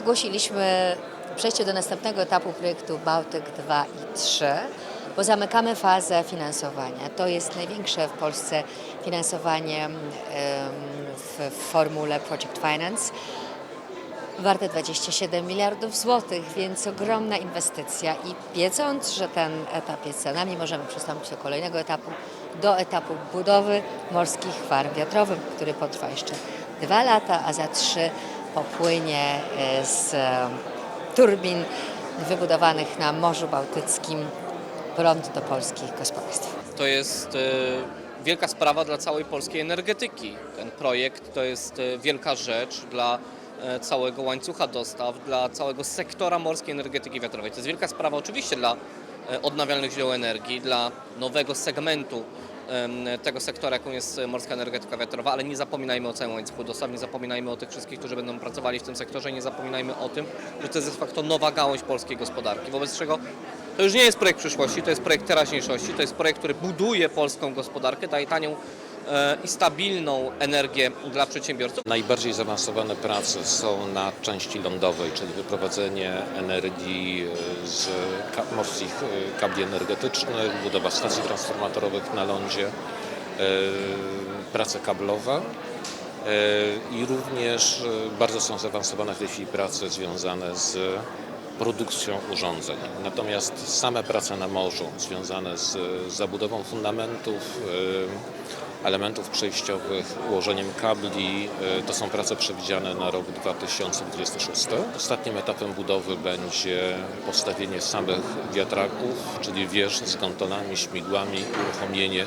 Ogłosiliśmy przejście do następnego etapu projektu Bałtyk 2 i 3, bo zamykamy fazę finansowania. To jest największe w Polsce finansowanie w formule Project Finance. Warte 27 miliardów złotych, więc ogromna inwestycja i wiedząc, że ten etap jest za nami, możemy przystąpić do kolejnego etapu, do etapu budowy morskich farm wiatrowych, który potrwa jeszcze dwa lata, a za trzy popłynie e, z e, turbin wybudowanych na Morzu Bałtyckim prąd do polskich gospodarstw. To jest e, wielka sprawa dla całej polskiej energetyki. Ten projekt to jest wielka rzecz dla całego łańcucha dostaw, dla całego sektora morskiej energetyki wiatrowej. To jest wielka sprawa oczywiście dla odnawialnych źródeł energii, dla nowego segmentu tego sektora, jaką jest morska energetyka wiatrowa, ale nie zapominajmy o całym łańcuchu dostaw, nie zapominajmy o tych wszystkich, którzy będą pracowali w tym sektorze, nie zapominajmy o tym, że to jest de facto nowa gałąź polskiej gospodarki, wobec czego to już nie jest projekt przyszłości, to jest projekt teraźniejszości, to jest projekt, który buduje polską gospodarkę, daje tanią i stabilną energię dla przedsiębiorców. Najbardziej zaawansowane prace są na części lądowej, czyli wyprowadzenie energii e, z morskich e, kabli energetycznych, budowa stacji transformatorowych na lądzie, e, prace kablowe. I również bardzo są zaawansowane w tej chwili prace związane z produkcją urządzeń. Natomiast same prace na morzu związane z zabudową fundamentów, elementów przejściowych, ułożeniem kabli, e, to są prace przewidziane na rok 2026. Ostatnim etapem budowy będzie postawienie samych wiatraków, czyli wież z gondolami, śmigłami, uruchomienie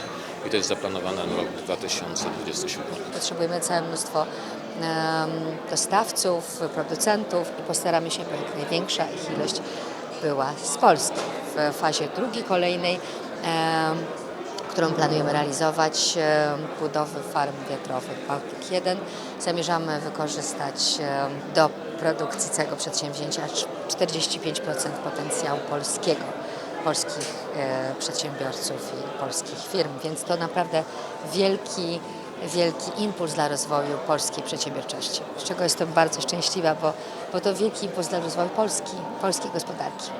i to jest zaplanowane na rok 2027. Potrzebujemy całe mnóstwo dostawców, producentów i postaramy się, by jak największa ich ilość była z Polski. W fazie drugiej, kolejnej, którą planujemy realizować, em, budowy farm wiatrowych Bałtyk 1, zamierzamy wykorzystać em, do produkcji całego przedsięwzięcia 45% potencjału polskiego polskich e, przedsiębiorców i polskich firm, więc to naprawdę wielki, wielki impuls dla rozwoju polskiej przedsiębiorczości, z czego jestem bardzo szczęśliwa, bo, bo to wielki impuls dla rozwoju Polski, polskiej gospodarki.